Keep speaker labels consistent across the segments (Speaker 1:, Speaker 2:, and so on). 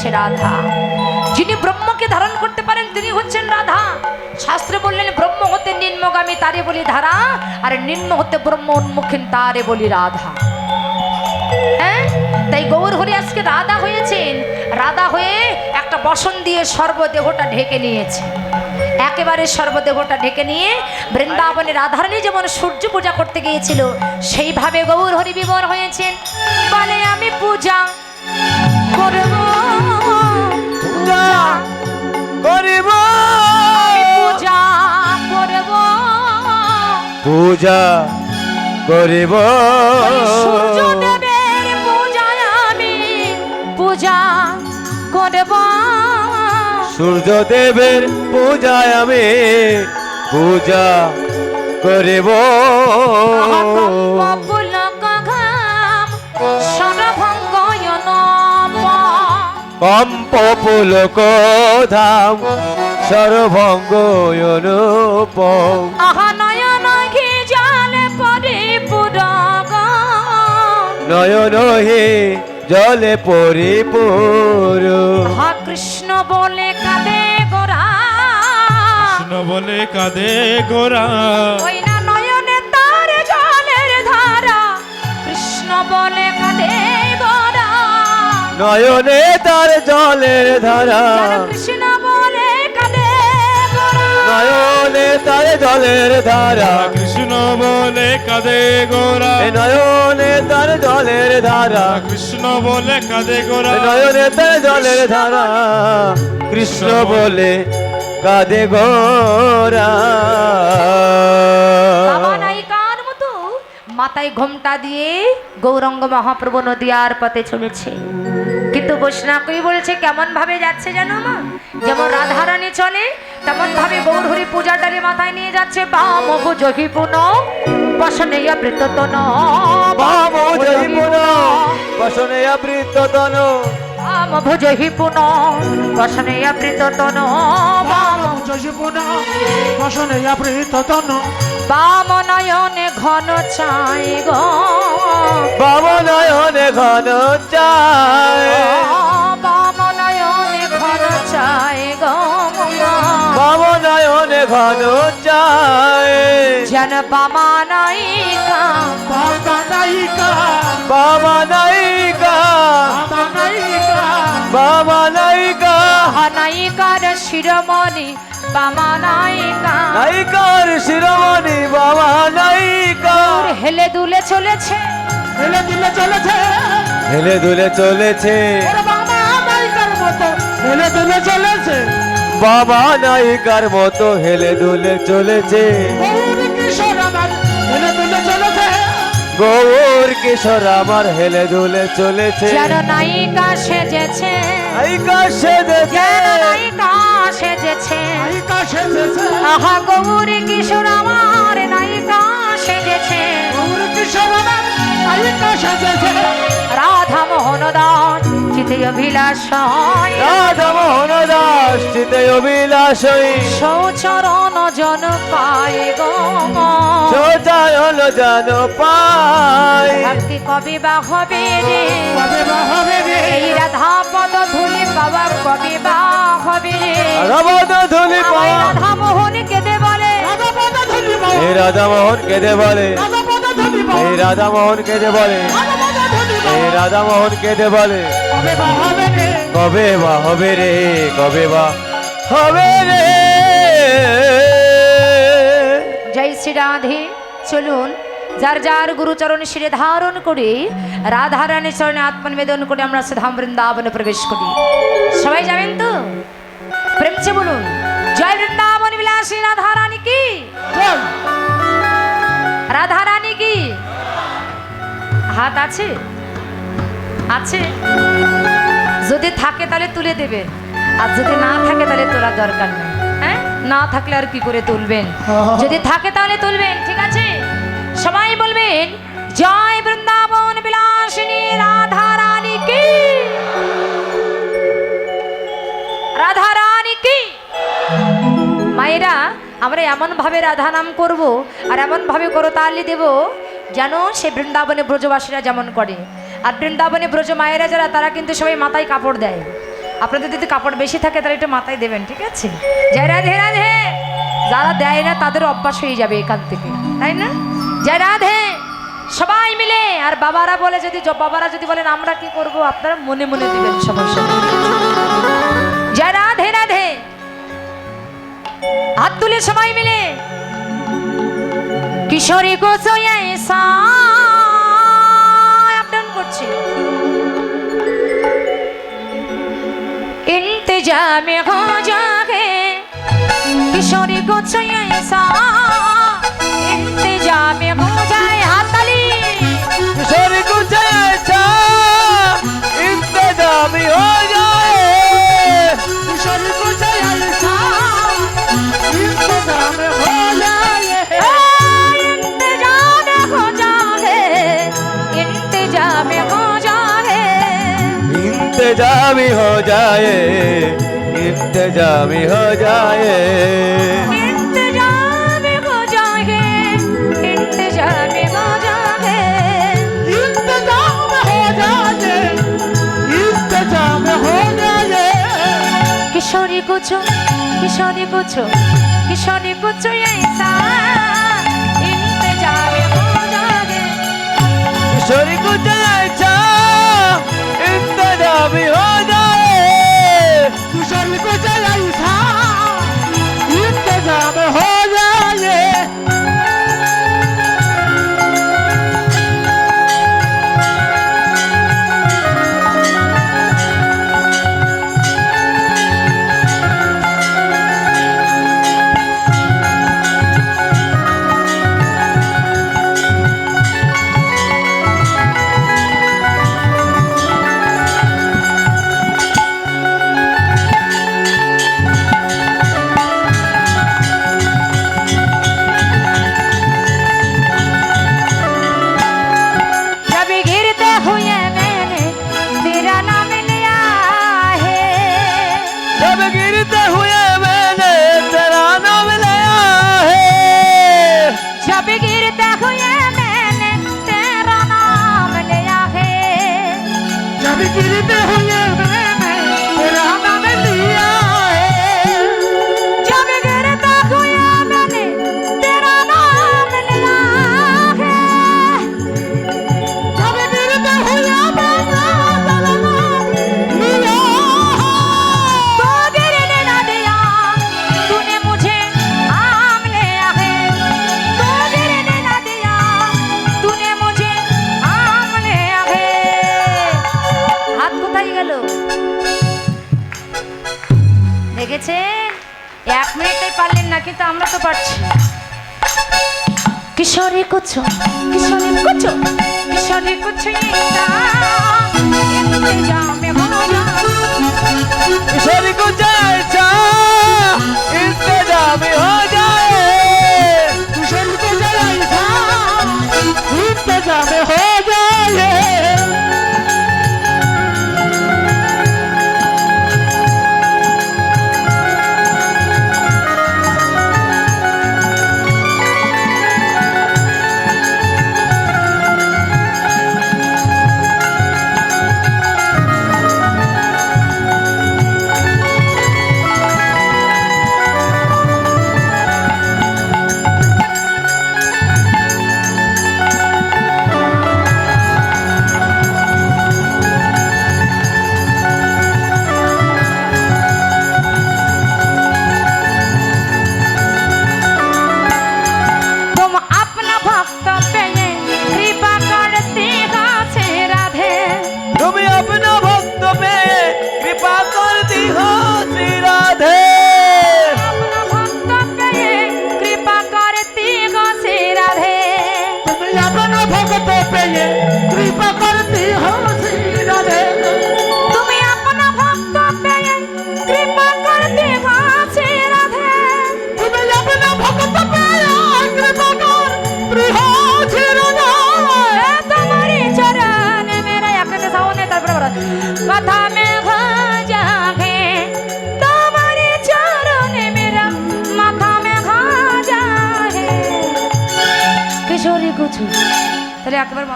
Speaker 1: হচ্ছে রাধা। যিনি ব্রহ্মকে ধারণ করতে পারেন, তিনি হচ্ছেন রাধা। শাস্ত্রে বললেন, ব্রহ্ম হতে নিম্নগামী তারে বলি ধারা, আর নিম্ন হতে ব্রহ্ম উন্মুখীন তারে বলি রাধা। হ্যাঁ? তাই গৌর হরি আজকে রাধা হয়েছেন। রাধা হয়ে একটা বসন দিয়ে সর্বদেহটা ঢেকে নিয়েছে। একেবারে সর্বদেহটা ঢেকে নিয়ে বৃন্দাবনে রাধারানী যেমন সূর্য পূজা করতে গিয়েছিল, সেইভাবে গৌর হরি বিবর হয়েছেন। বলে, আমি পূজা করব
Speaker 2: করিব।
Speaker 1: পূজা করব।
Speaker 2: পূজা করিব।
Speaker 1: সূর্যদেবের পূজায় আমি পূজা করব।
Speaker 2: সূর্যদেবের পূজায় আমি পূজা করিব। কম্প পুলক ধাম সর্বঙ্গ অনুপম। নয়ন হে জলে পরিপুর।
Speaker 1: কৃষ্ণ বলে কাঁদে গোরা।
Speaker 3: কৃষ্ণ বলে কাঁদে গোরা।
Speaker 1: নয়নে তার জলের ধারা। কৃষ্ণ বলে কাঁদে
Speaker 2: নয়নে তার জলের ধারা।
Speaker 1: কৃষ্ণ বলে কাঁদে গোরা।
Speaker 2: নয়নে তার জলের ধারা।
Speaker 3: কৃষ্ণ বলে কাঁদে গোরা।
Speaker 2: নয়নে তার জলের ধারা।
Speaker 3: কৃষ্ণ বলে কাঁদে গোরা।
Speaker 1: মাথায় ঘোমটা দিয়ে গৌরঙ্গ মহাপ্রভু নদিয়ার পথে চলেছে। বৈষ্ণাকই বলছে কেমন ভাবে যাচ্ছে জানো মা? যেমন রাধারানী চলে তেমন ভাবে গৌরহরি পূজাটারে মাথায় নিয়ে যাচ্ছে বাম ভুজহি পুন বসনেয়া বৃততন
Speaker 2: বাম জয়পুর বসনে আবৃত তন
Speaker 1: বাম ভুজহি পুন বসনেয়া বৃততন বাম বাম নয়নে ঘন চাই গো।
Speaker 2: বাম নয়নে ঘন চায়
Speaker 1: নয়নে ঘন
Speaker 2: চায়
Speaker 1: জন বামা নায়িকা
Speaker 2: বাবা নায়িকা বাবা নায়িকা
Speaker 1: নায়িকার শিরমণি বামা নায়িকা
Speaker 2: নায়িকার শিরোমণি বাবা নায়িকা
Speaker 1: হেলে দুলে চলেছে।
Speaker 2: হেলে দুলে চলেছে। বাবা নায়িকার মতো। হেলে দুলে চলেছে। গৌর কিশোর আমার হেলে দুলে চলেছে।
Speaker 1: যেন নায়িকা সেজেছে।
Speaker 2: নায়িকা সেজেছে।
Speaker 1: নায়িকা সেজেছে। আহা গৌরী কিশোর আমার নায়িকা সেজেছে। রাধা মোহন দাস চিতে অভিলাষ
Speaker 2: রাধা মোহন দাস চিতে অভিলাষই
Speaker 1: সৌচরণ জন পায় গো
Speaker 2: জান
Speaker 1: ভক্তি কবি বা হবে রে? এই রাধা পদ ধুলি বাবা কবি বা হবে রে?
Speaker 2: রবদ ধুলি
Speaker 1: রাধা মোহন কেঁদে বলে।
Speaker 2: এই রাধা মোহন কেঁদে বলে। এই রাধা মোহন কেঁদে বলে। রাধা মোহন কেঁদে বলে। কবে বা হবে রে কবে বা হবে রে?
Speaker 1: জয় শ্রী রাধে। চলুন যার যার গুরুচরণ শিরে ধারণ করে রাধারানী চরণে আত্মনিবেদন করে আমরা সুধাম বৃন্দাবনে প্রবেশ করি। সবাই যাবেন তো? প্রেমছে বলুন জয় বৃন্দাবন বিলাসী রাধারানী কি? রাধারানী কি? হাত আছে? আছে। যদি থাকে তাহলে তুলে দেবে। আর যদি না থাকে তাহলে তোলার দরকার নেই। হ্যাঁ? না থাকলে আর কি করে তুলবেন? যদি থাকে তাহলে তুলবেন, ঠিক আছে? সবাই বলবেন, জয় বৃন্দাবন বিলাসিনী রাধা রানী কি? রাধা রানী কি? মায়েরা, আমরা এমনভাবে রাধা নাম করব আর এমনভাবে করতালি দেব যেন সে বৃন্দাবনে ব্রজবাসীরা যেমন করে। আর বৃন্দাবনে ব্রজ মায়েরা যারা, তারা কিন্তু সবাই মাথায় কাপড় দেয়। আপনাদের যদি কাপড় বেশি থাকে, তাহলে একটু মাথায় দেবেন, ঠিক আছে? জয় রাধে রাধে! যারা দেয় না, তাদের অভ্যাস হয়ে যাবে এখান থেকে, তাই না? জয় রাধে! সবাই মিলে, আর বাবারা বলে যদি বাবারা যদি বলেন, আমরা কি করব? আপনারা মনে মনে দিবেন সমস্যা। জয় রাধে রাধে! হাত তুলে সবাই মিলে। কিশোরী গোসয়ে করছে। ইন্তজামে হো জাগে কিশোরী গোছাই সা। ইন্তজাম इंतजामी हो जाए
Speaker 2: इंतजामी हो जाए इंतजाम हो
Speaker 1: जागे इंतजाम हो जागे
Speaker 2: इंतजाम हो जाए इंतजाम हो जाए
Speaker 1: किशोरी कुछ किशोरी कुछ किशोरी कुछ ऐसा इंतजाम हो जागे
Speaker 2: किशोरी को अच्छा
Speaker 1: যাবে ও আমি গিরিতে হয়ে লেগেছেন এক মিনিটে পারলেন না, কিন্তু আমরা তো পারছি। কিশোরে কুচো কিশোরে কুচো কিশোরে কুচো কিশোরে কুচো ইন্তজাম হো যায়।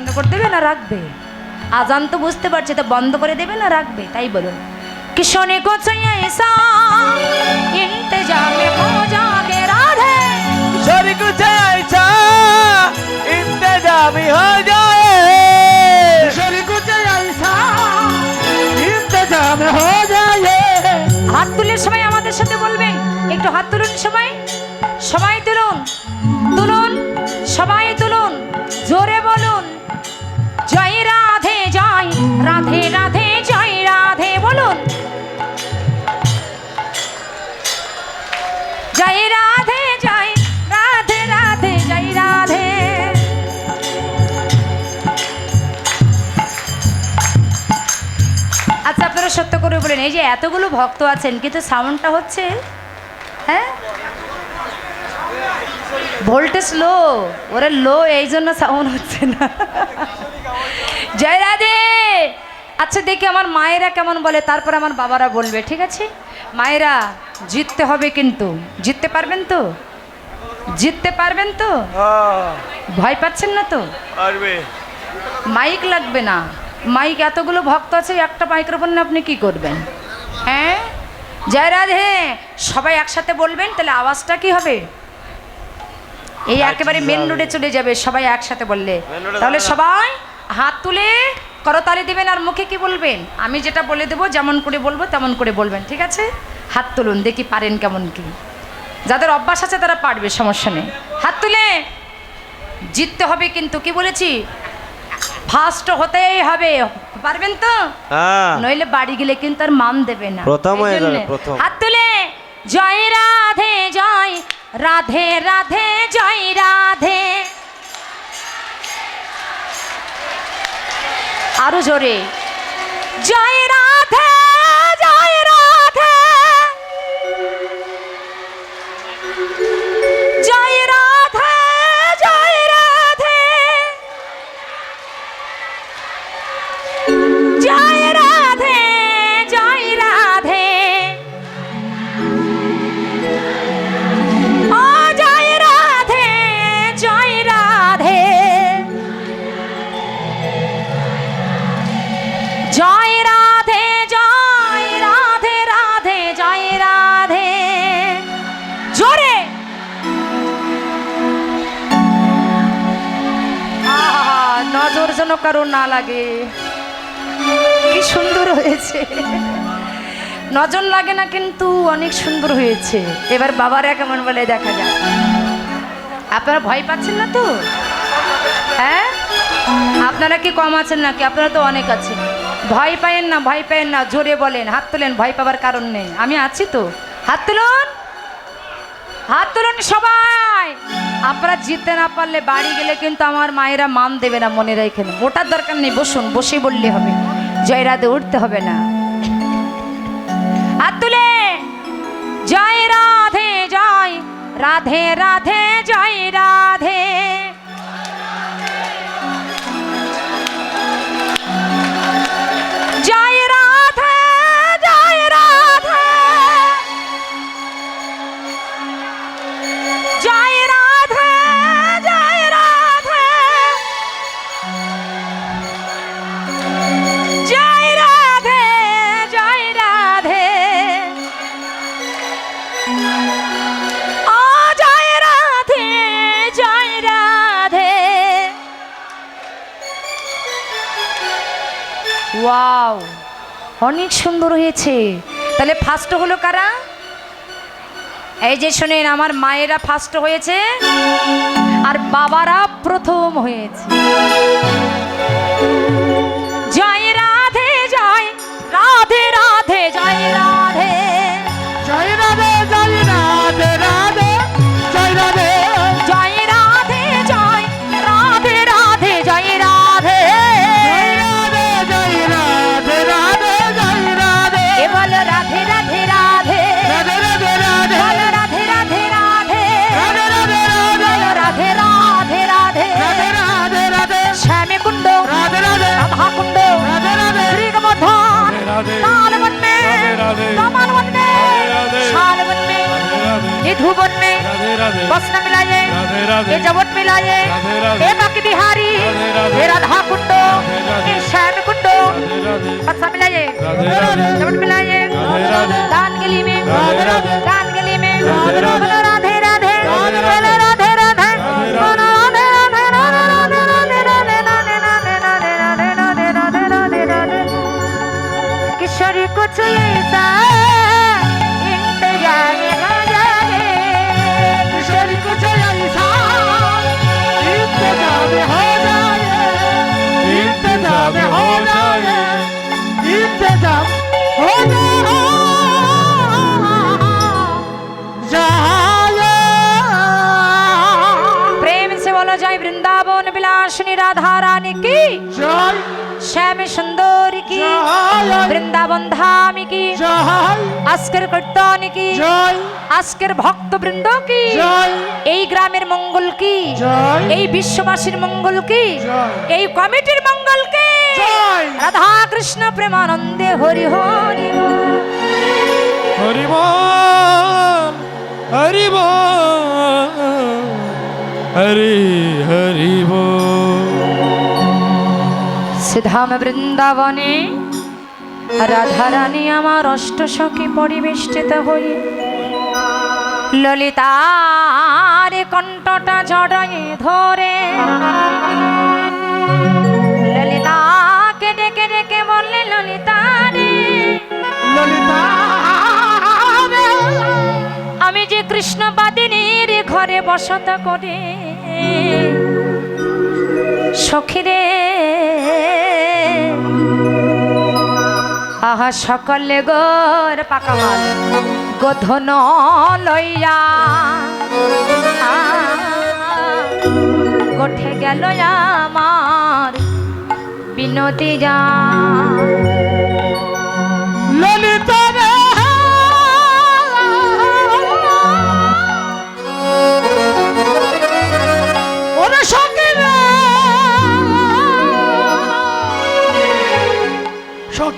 Speaker 1: বন্ধ করে দেবে না রাখবে? আজান তো বুঝতে পারছে তা বন্ধ করে দেবে না রাখবে? তাই বলুন। কিশনে কোচইয়া এসা। ইন্তজামে হো যাবে রাধে।
Speaker 2: কিশনে কোচইয়া এসা। ইন্তজামে হো যাবে
Speaker 4: কিশনে কোচইয়া এসা। ইন্তজামে হো যাবে
Speaker 1: হাত তুলে সবাই আমাদের সাথে বলবেন। একটু হাত তুলুন সবাই। সবাই তুলুন। তুলুন সবাই এই যে এতগুলো ভক্ত আছেন কিন্তু সাউন্ডটা হচ্ছে হ্যাঁ? ভোল্টেজ লো ওরা লো এই জন্য সাউন্ড হচ্ছে না। জয় রাধে! আচ্ছা দেখি আমার মায়েরা কেমন বলে তারপর আমার বাবারা বলবে ঠিক আছে? মায়েরা জিততে হবে কিন্তু। জিততে পারবেন তো? জিততে পারবেন তো? ভয় পাচ্ছেন না তো? মাইক লাগবে না। মাইক এতগুলো ভক্ত আছে একটা মাইক্রোফোন আপনি কি করবেন? হ্যাঁ? জয় রাধে! সবাই একসাথে বলবেন তাহলে আওয়াজটা কি হবে? এই একেবারে মেন রোডে চলে যাবে সবাই একসাথে বললে। তাহলে সবাই হাত তুলে করতালি দিবেন আর মুখে কি বলবেন? আমি যেটা বলে দেবো যেমন করে বলব তেমন করে বলবেন ঠিক আছে? হাত তুলুন দেখি পারেন কেমন কি। যাদের অভ্যাস আছে তারা পারবে সমস্যা নেই। হাত তুলে! জিততে হবে কিন্তু কি বলেছি? ফার্স্ট হতেই হবে। পারবেন তো?
Speaker 2: হ্যাঁ।
Speaker 1: নইলে বাড়ি গেলে কিন্তু আর মান দেবে না।
Speaker 2: প্রথম হয়ে যাবে, প্রথম।
Speaker 1: হাত তুলে জয় রাধে জয় রাধে রাধে জয় রাধে। আরও জোরে। জয় রাধে নজর যেন কারও না লাগে। কি সুন্দর হয়েছে। নজর লাগে না কিন্তু অনেক সুন্দর হয়েছে। এবার বাবারা কেমন বলে দেখা যাক। আপনারা ভয় পাচ্ছেন না তো? হ্যাঁ? আপনারা কি কম আছেন নাকি? আপনারা তো অনেক আছেন। ভয় পায়েন না, ভয় পায়েন না, জোরে বলেন। হাত তোলেন, ভয় পাবার কারণ নেই। আমি আছি তো। হাত তুলুন। হাত তুলুন সবাই। আপনারা জিততে না পারলে বাড়ি গেলে কিন্তু আমার মায়েরা মান দেবে না মনে রেখে ওটার দরকার নেই, বসুন, বসে বললে হবে। জয় রাধে, উঠতে হবে না। হাত তুলে। জয় রাধে জয়। রাধে রাধে, জয় রাধে। ওয়াও অনেক সুন্দর হয়েছে। তাহলে ফার্স্ট হলো কারা? এই যে শোনেন, আমার মায়েরা ফার্স্ট হয়েছে আর বাবারা প্রথম হয়েছে। জয় রাধে জয় রাধে রাধে, জয় রাধে दान गली में दान गली में
Speaker 4: রাধারানী
Speaker 1: কি? শ্যাম সুন্দর
Speaker 4: কি?
Speaker 1: বৃন্দাবন ধাম কি? আজকের কীর্তন কি? আজকের ভক্তবৃন্দ কি? এই গ্রামের মঙ্গল কি? এই বিশ্ববাসীর মঙ্গল কি? এই কমিটির মঙ্গল কি? রাধা কৃষ্ণ প্রেমানন্দে হরি হরি
Speaker 3: হরি হরি হরি হরি
Speaker 1: সিধাম বৃন্দাবনে রাধারানী আমার অষ্টসখী পরিবেষ্টিত হই ললিতার কণ্ঠটা জড়ায়ে ধরে। ললিতাকে ডেকে ডেকে বললে, ললিতা রে
Speaker 4: ললিতা
Speaker 1: আমি যে কৃষ্ণ বাদিনীর ঘরে বসত করে সখীরে আহা সকলে গোর পাকা মাল গোধন লইয়া। গোঠে গেল আমার বিনতি যা
Speaker 4: ললিতা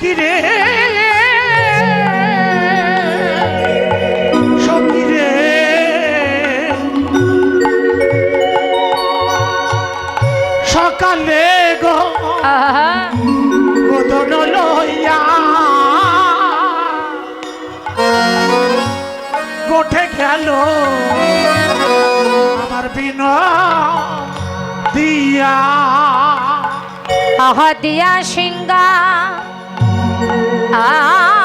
Speaker 4: সখী রে সকালে গো গোদন লইয়া গোঠে গেল। আমার বিন দিয়া।
Speaker 1: আহা দিয়া সিংগা।
Speaker 4: ah. ah, ah.